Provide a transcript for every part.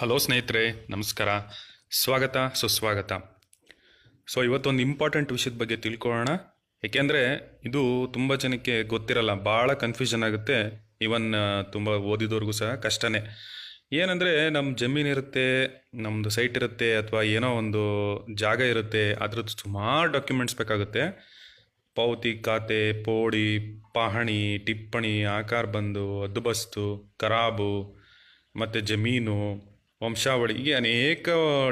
Hello ಸ್ನೇಹಿತರೆ, ನಮಸ್ಕಾರ. ಸ್ವಾಗತ, ಸುಸ್ವಾಗತ. ಸೊ ಇವತ್ತೊಂದು ಇಂಪಾರ್ಟೆಂಟ್ ವಿಷಯದ ಬಗ್ಗೆ ತಿಳ್ಕೊಳ್ಳೋಣ. ಏಕೆಂದರೆ ಇದು ತುಂಬ ಜನಕ್ಕೆ ಗೊತ್ತಿರಲ್ಲ, ಭಾಳ ಕನ್ಫ್ಯೂಷನ್ ಆಗುತ್ತೆ. ಇವನ್ ತುಂಬ ಓದಿದವ್ರಿಗೂ ಸಹ ಕಷ್ಟನೇ. ಏನಂದರೆ ನಮ್ಮ ಜಮೀನು ಇರುತ್ತೆ ನಮ್ಮದು ಸೈಟ್ ಇರುತ್ತೆ, ಅಥವಾ ಏನೋ ಒಂದು ಜಾಗ ಇರುತ್ತೆ, ಅದ್ರದ್ದು ಸುಮಾರು ಡಾಕ್ಯುಮೆಂಟ್ಸ್ ಬೇಕಾಗುತ್ತೆ. ಪಾವತಿ ಖಾತೆ, ಪೋಡಿ, ಪಹಣಿ, ಟಿಪ್ಪಣಿ, ಆಕಾರ ಬಂದು ಅದ್ದುಬಸ್ತು ಖರಾಬು ಮತ್ತು ಜಮೀನು ವಂಶಾವಳಿ. ಹೀಗೆ ಅನೇಕ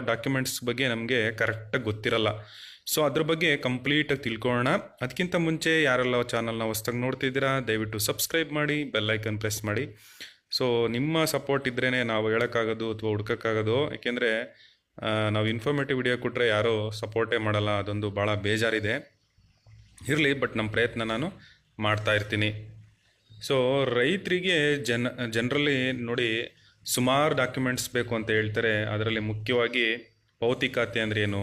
ಡಾಕ್ಯುಮೆಂಟ್ಸ್ ಬಗ್ಗೆ ನಮಗೆ ಕರೆಕ್ಟಾಗಿ ಗೊತ್ತಿರಲ್ಲ. ಸೊ ಅದ್ರ ಬಗ್ಗೆ ಕಂಪ್ಲೀಟಾಗಿ ತಿಳ್ಕೊಳ್ಳೋಣ ಅದಕ್ಕಿಂತ ಮುಂಚೆ ಯಾರೆಲ್ಲ ಚಾನಲ್ನ ಹೊಸ್ದಾಗಿ ನೋಡ್ತಿದ್ದೀರಾ, ದಯವಿಟ್ಟು ಸಬ್ಸ್ಕ್ರೈಬ್ ಮಾಡಿ ಬೆಲ್ಲೈಕನ್ ಪ್ರೆಸ್ ಮಾಡಿ. ಸೊ ನಿಮ್ಮ ಸಪೋರ್ಟ್ ಇದ್ರೇ ನಾವು ಹೇಳೋಕ್ಕಾಗೋದು ಅಥವಾ ಹುಡ್ಕೋಕ್ಕಾಗೋದು. ಏಕೆಂದರೆ ನಾವು ಇನ್ಫಾರ್ಮೇಟಿವ್ ವಿಡಿಯೋ ಕೊಟ್ಟರೆ ಯಾರೂ ಸಪೋರ್ಟೇ ಮಾಡಲ್ಲ. ಅದೊಂದು ಭಾಳ ಬೇಜಾರಿದೆ. ಇರಲಿ ಬಟ್ ನಮ್ಮ ಪ್ರಯತ್ನ ನಾನು ಮಾಡ್ತಾ ಇರ್ತೀನಿ. ಸೊ ರೈತರಿಗೆ ಜನ ಜನರಲಿ ನೋಡಿ ಸುಮಾರು ಡಾಕ್ಯುಮೆಂಟ್ಸ್ ಬೇಕು ಅಂತ ಹೇಳ್ತಾರೆ. ಅದರಲ್ಲಿ ಮುಖ್ಯವಾಗಿ ಪೌತಿ ಖಾತೆ ಅಂದ್ರೇನು,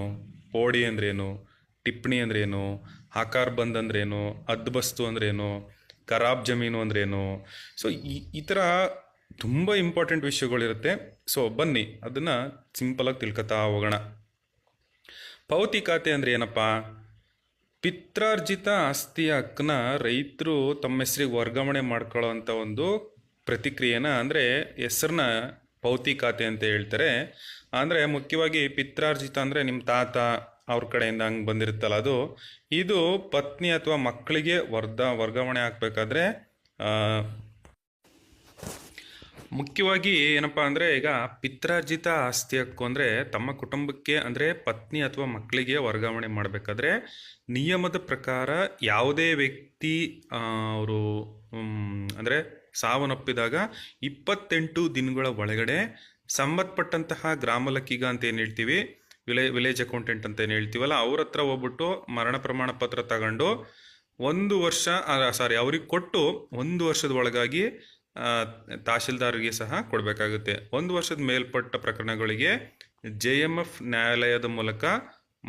ಪೋಡಿ ಅಂದ್ರೇನು, ಟಿಪ್ಪಣಿ ಅಂದ್ರೇನು, ಆಕಾರ ಬಂದ್ ಅಂದ್ರೇನು ಅದ್ಬಸ್ತು ಅಂದ್ರೇನು, ಖರಾಬ್ ಜಮೀನು ಅಂದ್ರೇನು. ಸೊ ಈ ಥರ ತುಂಬ ಇಂಪಾರ್ಟೆಂಟ್ ವಿಷಯಗಳಿರುತ್ತೆ. ಸೊ ಬನ್ನಿ, ಅದನ್ನು ಸಿಂಪಲಾಗಿ ತಿಳ್ಕೊತಾ ಹೋಗೋಣ. ಪೌತಿ ಖಾತೆ ಅಂದ್ರೆ ಏನಪ್ಪ? ಪಿತ್ರಾರ್ಜಿತ ಆಸ್ತಿಯ ಹಕ್ಕನ್ನ ರೈತರು ತಮ್ಮ ಹೆಸರಿಗೆ ವರ್ಗಾವಣೆ ಮಾಡ್ಕೊಳ್ಳೋವಂಥ ಒಂದು ಪ್ರತಿಕ್ರಿಯೆನ ಅಂದರೆ ಹೆಸ್ರನ್ನ ಪೌತಿ ಖಾತೆ ಅಂತ ಹೇಳ್ತಾರೆ. ಅಂದರೆ ಮುಖ್ಯವಾಗಿ ಪಿತ್ರಾರ್ಜಿತ ಅಂದರೆ ನಿಮ್ಮ ತಾತ ಅವ್ರ ಕಡೆಯಿಂದ ಹಂಗೆ ಬಂದಿರುತ್ತಲ್ಲ ಅದು. ಇದು ಪತ್ನಿ ಅಥವಾ ಮಕ್ಕಳಿಗೆ ವರ್ಧ ವರ್ಗಾವಣೆ ಆಗಬೇಕಾದ್ರೆ ಮುಖ್ಯವಾಗಿ ಏನಪ್ಪ ಅಂದರೆ ಈಗ ಪಿತ್ರಾರ್ಜಿತ ಆಸ್ತಿ ಹಕ್ಕು ಅಂದರೆ ತಮ್ಮ ಕುಟುಂಬಕ್ಕೆ ಅಂದರೆ ಪತ್ನಿ ಅಥವಾ ಮಕ್ಕಳಿಗೆ ವರ್ಗಾವಣೆ ಮಾಡಬೇಕಾದ್ರೆ ನಿಯಮದ ಪ್ರಕಾರ ಯಾವುದೇ ವ್ಯಕ್ತಿ ಅವರು ಅಂದರೆ ಸಾವನ್ನಪ್ಪಿದಾಗ ಇಪ್ಪತ್ತೆಂಟು ದಿನಗಳ ಒಳಗಡೆ ಸಂಬಂಧಪಟ್ಟಂತಹ ಗ್ರಾಮ ಲೆಕ್ಕಿಗ ಅಂತ ಏನು ಹೇಳ್ತೀವಿ? ವಿಲೇ, ವಿಲೇಜ್ ಅಕೌಂಟೆಂಟ್ ಅಂತ ಏನು ಹೇಳ್ತೀವಲ್ಲ, ಅವ್ರ ಹತ್ರ ಹೋಗ್ಬಿಟ್ಟು ಮರಣ ಪ್ರಮಾಣ ಪತ್ರ ತಗೊಂಡು ಒಂದು ವರ್ಷ ಸಾರಿ ಅವ್ರಿಗೆ ಕೊಟ್ಟು ಒಂದು ವರ್ಷದ ಒಳಗಾಗಿ ತಹಶೀಲ್ದಾರ್ಗೆ ಸಹ ಕೊಡಬೇಕಾಗುತ್ತೆ. ಒಂದು ವರ್ಷದ ಮೇಲ್ಪಟ್ಟ ಪ್ರಕರಣಗಳಿಗೆ ಜೆ ಎಂ ಎಫ್ ನ್ಯಾಯಾಲಯದ ಮೂಲಕ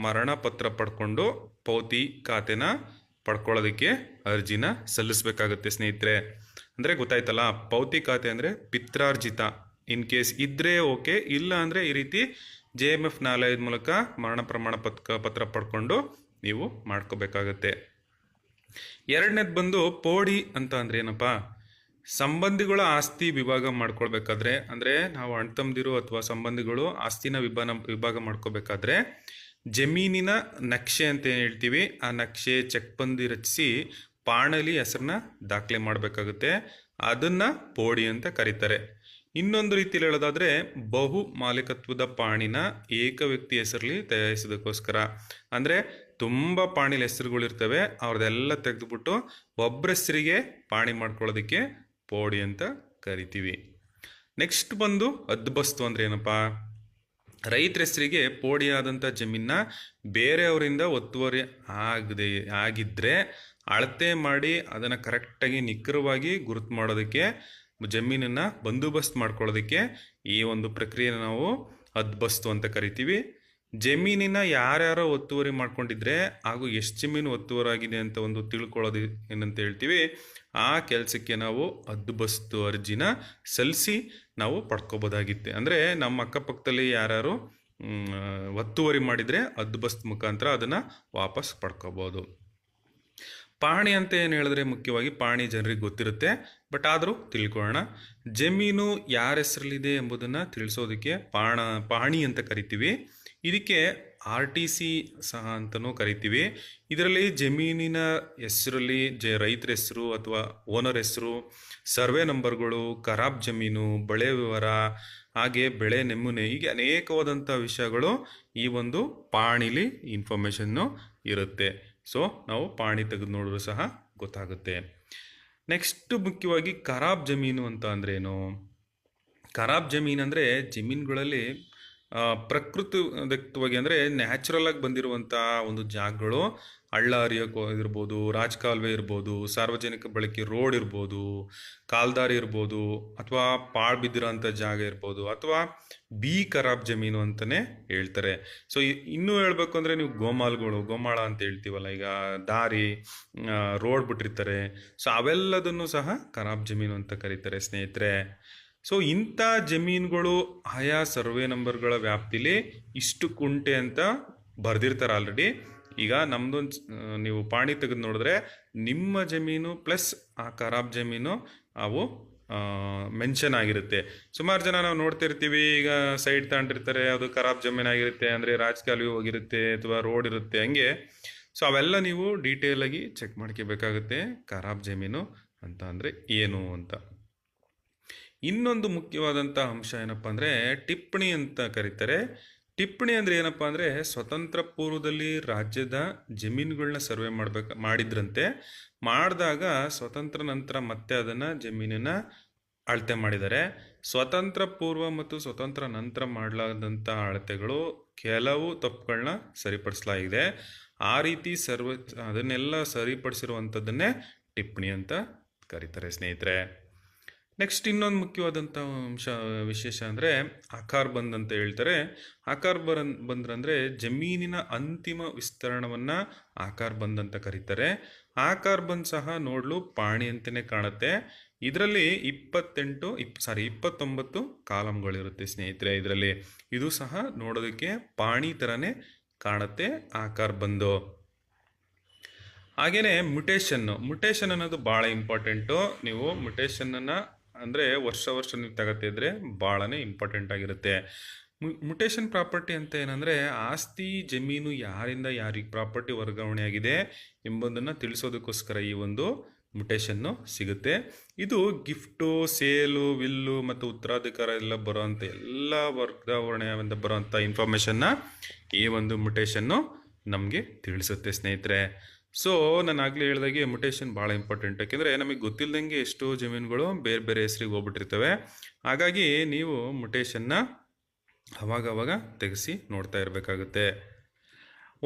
ಮರಣ ಪತ್ರ ಪಡ್ಕೊಂಡು ಪೌತಿ ಖಾತೆನ ಪಡ್ಕೊಳ್ಳೋದಕ್ಕೆ ಅರ್ಜಿನ ಸಲ್ಲಿಸಬೇಕಾಗುತ್ತೆ ಸ್ನೇಹಿತರೆ. ಅಂದರೆ ಗೊತ್ತಾಯ್ತಲ್ಲ, ಪೌತಿ ಖಾತೆ ಅಂದರೆ ಪಿತ್ರಾರ್ಜಿತ. ಇನ್ ಕೇಸ್ ಇದ್ದರೆ ಓಕೆ ಇಲ್ಲ ಅಂದರೆ ಈ ರೀತಿ ಜೆ ಎಂ ಎಫ್ ನಾಲೆಜ್ ಮೂಲಕ ಮರಣ ಪ್ರಮಾಣ ಪತ್ರ ಪತ್ರ ಪಡ್ಕೊಂಡು ನೀವು ಮಾಡ್ಕೋಬೇಕಾಗತ್ತೆ. ಎರಡನೇದು ಬಂದು ಪೋಡಿ ಅಂತ ಅಂದ್ರೆ ಏನಪ್ಪ? ಸಂಬಂಧಿಗಳ ಆಸ್ತಿ ವಿಭಾಗ ಮಾಡ್ಕೊಳ್ಬೇಕಾದ್ರೆ, ಅಂದರೆ ನಾವು ಅಣ್ತಂದಿರು ಅಥವಾ ಸಂಬಂಧಿಗಳು ಆಸ್ತಿನ ವಿಭಾನ, ವಿಭಾಗ ಮಾಡ್ಕೋಬೇಕಾದ್ರೆ ಜಮೀನಿನ ನಕ್ಷೆ ಅಂತ ಏನು ಹೇಳ್ತೀವಿ? ಆ ನಕ್ಷೆ, ಚೆಕ್ ಬಂದಿ ರಚಿಸಿ ಪಾಣಲಿ ಹೆಸರನ್ನ ದಾಖಲೆ ಮಾಡಬೇಕಾಗುತ್ತೆ. ಅದನ್ನ ಪೋಡಿ ಅಂತ ಕರೀತಾರೆ. ಇನ್ನೊಂದು ರೀತಿಯಲ್ಲಿ ಹೇಳೋದಾದ್ರೆ, ಬಹು ಮಾಲೀಕತ್ವದ ಪಾಣಿನ ಏಕ ವ್ಯಕ್ತಿ ಹೆಸರಲ್ಲಿ ತಯಾರಿಸೋದಕ್ಕೋಸ್ಕರ. ಅಂದರೆ ತುಂಬ ಪಾಣಿಲಿ ಹೆಸರುಗಳಿರ್ತವೆ ಅವ್ರದ್ದೆಲ್ಲ ತೆಗೆದುಬಿಟ್ಟು ಒಬ್ಬರ ಹೆಸರಿಗೆ ಪಾಣಿ ಮಾಡ್ಕೊಳ್ಳೋದಕ್ಕೆ ಪೋಡಿ ಅಂತ ಕರಿತೀವಿ. ನೆಕ್ಸ್ಟ್ ಬಂದು ಅದ್ಬಸ್ತು ಅಂದ್ರೆ ಏನಪ್ಪ? ರೈತರ ಹೆಸರಿಗೆ ಪೋಡಿಯಾದಂಥ ಜಮೀನ ಬೇರೆಯವರಿಂದ ಒತ್ತುವರಿ ಆಗದೆ ಆಗಿದ್ದರೆ ಅಳತೆ ಮಾಡಿ ಅದನ್ನು ಕರೆಕ್ಟಾಗಿ ನಿಖರವಾಗಿ ಗುರುತು ಮಾಡೋದಕ್ಕೆ, ಜಮೀನನ್ನು ಬಂದೋಬಸ್ತ್ ಮಾಡ್ಕೊಳ್ಳೋದಕ್ಕೆ ಈ ಒಂದು ಪ್ರಕ್ರಿಯೆನ ನಾವು ಅದ್ಬಸ್ತು ಅಂತ ಕರಿತೀವಿ. ಜಮೀನಿನ ಯಾರ್ಯಾರೋ ಒತ್ತುವರಿ ಮಾಡ್ಕೊಂಡಿದ್ರೆ ಹಾಗೂ ಎಷ್ಟು ಜಮೀನು ಒತ್ತುವರಾಗಿದೆ ಅಂತ ಒಂದು ತಿಳ್ಕೊಳ್ಳೋದು ಏನಂತ ಹೇಳ್ತೀವಿ. ಆ ಕೆಲಸಕ್ಕೆ ನಾವು ಅದ್ಬಸ್ತು ಅರ್ಜಿನ ಸಲ್ಲಿಸಿ ನಾವು ಪಡ್ಕೋಬೋದಾಗಿತ್ತು. ಅಂದರೆ ನಮ್ಮ ಅಕ್ಕಪಕ್ಕದಲ್ಲಿ ಯಾರ್ಯಾರು ಒತ್ತುವರಿ ಮಾಡಿದರೆ ಅದ್ಬಸ್ತ್ ಮುಖಾಂತರ ಅದನ್ನು ವಾಪಸ್ ಪಡ್ಕೋಬೋದು. ಪಹಣಿ ಅಂತ ಏನು ಹೇಳಿದ್ರೆ ಮುಖ್ಯವಾಗಿ ಪಹಣಿ ಜನರಿಗೆ ಗೊತ್ತಿರುತ್ತೆ, ಬಟ್ ಆದರೂ ತಿಳ್ಕೊಳ್ಳೋಣ. ಜಮೀನು ಯಾರ ಹೆಸರಲ್ಲಿದೆ ಎಂಬುದನ್ನು ತಿಳಿಸೋದಕ್ಕೆ ಪಾಣ ಪಹಣಿ ಅಂತ ಕರಿತೀವಿ. ಇದಕ್ಕೆ ಆರ್ ಟಿ ಸಿ ಸಹ ಅಂತಲೂ ಕರಿತೀವಿ. ಇದರಲ್ಲಿ ಜಮೀನಿನ ಹೆಸರಲ್ಲಿ ಜ, ರೈತರ ಹೆಸರು ಅಥವಾ ಓನರ್ ಹೆಸರು, ಸರ್ವೆ ನಂಬರ್ಗಳು, ಖರಾಬ್ ಜಮೀನು, ಬೆಳೆ ವಿವರ, ಹಾಗೆ ಬೆಳೆ ನೆಮ್ಮುನೆ ಹೀಗೆ ಅನೇಕವಾದಂಥ ವಿಷಯಗಳು ಈ ಒಂದು ಪಾಣಿಲಿ ಇನ್ಫಾರ್ಮೇಷನ್ನು ಇರುತ್ತೆ. ಸೊ ನಾವು ಪಾಣಿ ತೆಗೆದು ನೋಡಿದ್ರು ಸಹ ಗೊತ್ತಾಗುತ್ತೆ. ನೆಕ್ಸ್ಟ್ ಮುಖ್ಯವಾಗಿ ಖರಾಬ್ ಜಮೀನು ಅಂತ ಅಂದ್ರೇನು ಖರಾಬ್ ಜಮೀನು ಅಂದರೆ ಜಮೀನುಗಳಲ್ಲಿ ಆ, ಪ್ರಕೃತಿದತ್ತವಾಗಿ ಅಂದರೆ ನ್ಯಾಚುರಲ್ ಆಗಿ ಬಂದಿರುವಂಥ ಒಂದು ಜಾಗಗಳು ಹಳ್ಳ ಹರಿಯೋಕೆ ಇರ್ಬೋದು ರಾಜಕಾಲುವೆ ಇರ್ಬೋದು ಸಾರ್ವಜನಿಕ ಬಳಕೆ ರೋಡ್ ಇರ್ಬೋದು ಕಾಲ್ದಾರಿ ಇರ್ಬೋದು ಅಥವಾ ಪಾಳು ಬಿದ್ದಿರೋಂಥ ಜಾಗ ಇರ್ಬೋದು ಅಥವಾ ಬಿ ಖರಾಬ್ ಜಮೀನು ಅಂತಲೇ ಹೇಳ್ತಾರೆ. ಸೊ ಇನ್ನೂ ಹೇಳಬೇಕು ಅಂದರೆ ನೀವು ಗೋಮಾಲ್ಗಳು ಗೋಮಾಳ ಅಂತ ಹೇಳ್ತೀವಲ್ಲ ಈಗ ದಾರಿ ರೋಡ್ ಬಿಟ್ಟಿರ್ತಾರೆ. ಸೊ ಅವೆಲ್ಲದನ್ನು ಸಹ ಖರಾಬ್ ಜಮೀನು ಅಂತ ಕರೀತಾರೆ ಸ್ನೇಹಿತರೆ. ಸೊ ಇಂಥ ಜಮೀನುಗಳು ಆಯಾ ಸರ್ವೆ ನಂಬರ್ಗಳ ವ್ಯಾಪ್ತಿಲಿ ಇಷ್ಟು ಕುಂಟೆ ಅಂತ ಬರೆದಿರ್ತಾರೆ ಆಲ್ರೆಡಿ ಈಗ ನಮ್ಮದೊಂದು ನೀವು ಪಾಣಿ ತೆಗೆದು ನೋಡಿದ್ರೆ ನಿಮ್ಮ ಜಮೀನು ಪ್ಲಸ್ ಆ ಖರಾಬ್ ಜಮೀನು ಅವು ಮೆನ್ಷನ್ ಆಗಿರುತ್ತೆ. ಸುಮಾರು ಜನ ನಾವು ನೋಡ್ತಿರ್ತೀವಿ ಈಗ ಸೈಡ್ ತಗೊಂಡಿರ್ತಾರೆ ಅದು ಖರಾಬ್ ಜಮೀನಾಗಿರುತ್ತೆ ಅಂದರೆ ರಾಜಕಾಲುವೆ ಹೋಗಿರುತ್ತೆ ಅಥವಾ ರೋಡ್ ಇರುತ್ತೆ, ಹಂಗೆ. ಸೊ ಅವೆಲ್ಲ ನೀವು ಡೀಟೇಲ್ ಆಗಿ ಚೆಕ್ ಮಾಡ್ಕೋಬೇಕಾಗುತ್ತೆ ಖರಾಬ್ ಜಮೀನು ಅಂತ ಅಂದರೆ ಏನು ಅಂತ. ಇನ್ನೊಂದು ಮುಖ್ಯವಾದಂಥ ಅಂಶ ಏನಪ್ಪ ಅಂದರೆ ಟಿಪ್ಪಣಿ ಅಂತ ಕರೀತಾರೆ. ಟಿಪ್ಪಣಿ ಅಂದರೆ ಏನಪ್ಪ ಅಂದರೆ ಸ್ವತಂತ್ರ ಪೂರ್ವದಲ್ಲಿ ರಾಜ್ಯದ ಜಮೀನುಗಳನ್ನ ಸರ್ವೆ ಮಾಡ್ಬೇಕು, ಮಾಡಿದ್ರಂತೆ. ಮಾಡಿದಾಗ ಸ್ವತಂತ್ರ ನಂತರ ಮತ್ತೆ ಅದನ್ನು ಜಮೀನನ್ನು ಅಳತೆ ಮಾಡಿದ್ದಾರೆ. ಸ್ವತಂತ್ರ ಪೂರ್ವ ಮತ್ತು ಸ್ವತಂತ್ರ ನಂತರ ಮಾಡಲಾದಂಥ ಅಳತೆಗಳು ಕೆಲವು ತಪ್ಪುಗಳನ್ನ ಸರಿಪಡಿಸಲಾಗಿದೆ. ಆ ರೀತಿ ಸರ್ವ, ಅದನ್ನೆಲ್ಲ ಸರಿಪಡಿಸಿರುವಂಥದ್ದನ್ನೇ ಟಿಪ್ಪಣಿ ಅಂತ ಕರೀತಾರೆ ಸ್ನೇಹಿತರೆ. ನೆಕ್ಸ್ಟ್ ಇನ್ನೊಂದು ಮುಖ್ಯವಾದಂಥ ಅಂಶ, ವಿಶೇಷ ಅಂದರೆ ಆಕಾರ ಬಂದ್ ಅಂತ ಹೇಳ್ತಾರೆ. ಆಕಾರ ಬರನ್, ಬಂದ್ರಂದರೆ ಜಮೀನಿನ ಅಂತಿಮ ವಿಸ್ತರಣವನ್ನು ಆಕಾರ ಬಂದ್ ಅಂತ ಕರೀತಾರೆ. ಆಕಾರ ಬಂದ್ ಸಹ ನೋಡಲು ಪಾಣಿ ಅಂತಲೇ ಕಾಣುತ್ತೆ. ಇದರಲ್ಲಿ ಇಪ್ಪತ್ತೆಂಟು, ಇಪ್ ಸಾರಿ ಇಪ್ಪತ್ತೊಂಬತ್ತು ಕಾಲಮ್ಗಳಿರುತ್ತೆ ಸ್ನೇಹಿತರೆ ಇದರಲ್ಲಿ. ಇದು ಸಹ ನೋಡೋದಕ್ಕೆ ಪಾಣಿ ಥರನೇ ಕಾಣುತ್ತೆ ಆಕಾರ ಬಂದು. ಹಾಗೆಯೇ ಮುಟೇಶನ್ ಮುಟೇಶನ್ ಅನ್ನೋದು ಭಾಳ ಇಂಪಾರ್ಟೆಂಟು ನೀವು ಮುಟೇಶನನ್ನು ಅಂದರೆ ವರ್ಷ ವರ್ಷ ನೀವು ತಗೋತಿದ್ರೆ ಭಾಳನೇ ಇಂಪಾರ್ಟೆಂಟ್ ಆಗಿರುತ್ತೆ. ಮುಟೇಷನ್ ಪ್ರಾಪರ್ಟಿ ಅಂತ ಏನಂದರೆ ಆಸ್ತಿ ಜಮೀನು ಯಾರಿಂದ ಯಾರಿಗೆ ಪ್ರಾಪರ್ಟಿ ವರ್ಗಾವಣೆ ಆಗಿದೆ ಎಂಬುದನ್ನು ತಿಳಿಸೋದಕ್ಕೋಸ್ಕರ ಈ ಒಂದು ಮುಟೇಶನ್ನು ಸಿಗುತ್ತೆ. ಇದು ಗಿಫ್ಟು, ಸೇಲು, ವಿಲ್ಲು ಮತ್ತು ಉತ್ತರಾಧಿಕಾರ ಎಲ್ಲ ಬರೋವಂಥ ಎಲ್ಲ ವರ್ಗಾವಣೆಯಿಂದ ಬರೋವಂಥ ಇನ್ಫಾರ್ಮೇಷನ್ನ ಈ ಒಂದು ಮುಟೇಷನ್ನು ನಮಗೆ ತಿಳಿಸುತ್ತೆ ಸ್ನೇಹಿತರೆ. ಸೊ ನಾನು ಆಗಲೇ ಹೇಳ್ದಾಗೆ ಮುಟೇಶನ್ ಭಾಳ ಇಂಪಾರ್ಟೆಂಟ್ ಯಾಕೆಂದರೆ ನಮಗೆ ಗೊತ್ತಿಲ್ಲದಂಗೆ ಎಷ್ಟೋ ಜಮೀನುಗಳು ಬೇರೆ ಬೇರೆ ಹೆಸರಿಗೆ ಹೋಗ್ಬಿಟ್ಟಿರ್ತವೆ. ಹಾಗಾಗಿ ನೀವು ಮ್ಯೂಟೇಷನ್ನ ಅವಾಗವಾಗ ತೆಗೆಸಿ ನೋಡ್ತಾ ಇರಬೇಕಾಗುತ್ತೆ.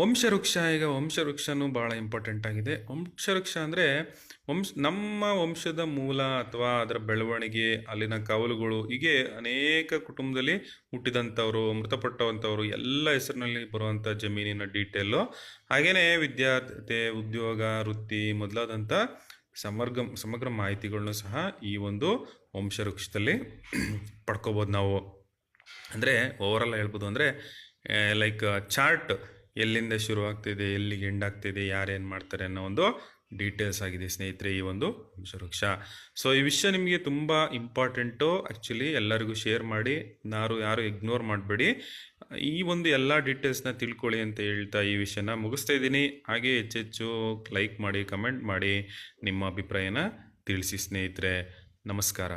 ವಂಶವೃಕ್ಷ ಈಗ ವಂಶವೃಕ್ಷನೂ ಭಾಳ ಇಂಪಾರ್ಟೆಂಟ್ ಆಗಿದೆ. ವಂಶವೃಕ್ಷ ಅಂದರೆ ವಂಶ, ನಮ್ಮ ವಂಶದ ಮೂಲ ಅಥವಾ ಅದರ ಬೆಳವಣಿಗೆ, ಅಲ್ಲಿನ ಕವಲುಗಳು, ಹೀಗೆ ಅನೇಕ ಕುಟುಂಬದಲ್ಲಿ ಹುಟ್ಟಿದಂಥವರು ಮೃತಪಟ್ಟವಂಥವ್ರು ಎಲ್ಲ ಹೆಸರಿನಲ್ಲಿ ಬರುವಂಥ ಜಮೀನಿನ ಡೀಟೇಲು ಹಾಗೆಯೇ ವಿದ್ಯಾರ್ಥಿ, ಉದ್ಯೋಗ, ವೃತ್ತಿ ಮೊದಲಾದಂಥ ಸಮಗ್ರ ಸಮಗ್ರ ಮಾಹಿತಿಗಳನ್ನು ಸಹ ಈ ಒಂದು ವಂಶವೃಕ್ಷದಲ್ಲಿ ಪಡ್ಕೋಬೋದು ನಾವು. ಅಂದರೆ ಓವರಾಲ್ ಹೇಳ್ಬೋದು ಅಂದರೆ ಲೈಕ್ ಚಾರ್ಟ್ ಎಲ್ಲಿಂದ ಶುರು ಆಗ್ತಿದೆ ಎಲ್ಲಿಗೆ ಎಂಡ್ ಆಗ್ತಿದೆ, ಯಾರೇನು ಮಾಡ್ತಾರೆ ಅನ್ನೋ ಒಂದು ಡೀಟೇಲ್ಸ್ ಆಗಿದೆ ಸ್ನೇಹಿತರೆ ಈ ಒಂದು ಸುರಕ್ಷಾ ಸೊ ಈ ವಿಷಯ ನಿಮಗೆ ತುಂಬ ಇಂಪಾರ್ಟೆಂಟು ಆ್ಯಕ್ಚುಲಿ ಎಲ್ಲರಿಗೂ ಶೇರ್ ಮಾಡಿ ಯಾರು ಯಾರು ಇಗ್ನೋರ್ ಮಾಡಬೇಡಿ. ಈ ಒಂದು ಎಲ್ಲ ಡೀಟೇಲ್ಸ್ನ ತಿಳ್ಕೊಳ್ಳಿ ಅಂತ ಹೇಳ್ತಾ ಈ ವಿಷಯನ ಮುಗಿಸ್ತಾ ಇದ್ದೀನಿ. ಹಾಗೆ ಹೆಚ್ಚೆಚ್ಚು ಲೈಕ್ ಮಾಡಿ ಕಮೆಂಟ್ ಮಾಡಿ ನಿಮ್ಮ ಅಭಿಪ್ರಾಯನ ತಿಳಿಸಿ ಸ್ನೇಹಿತರೆ. ನಮಸ್ಕಾರ.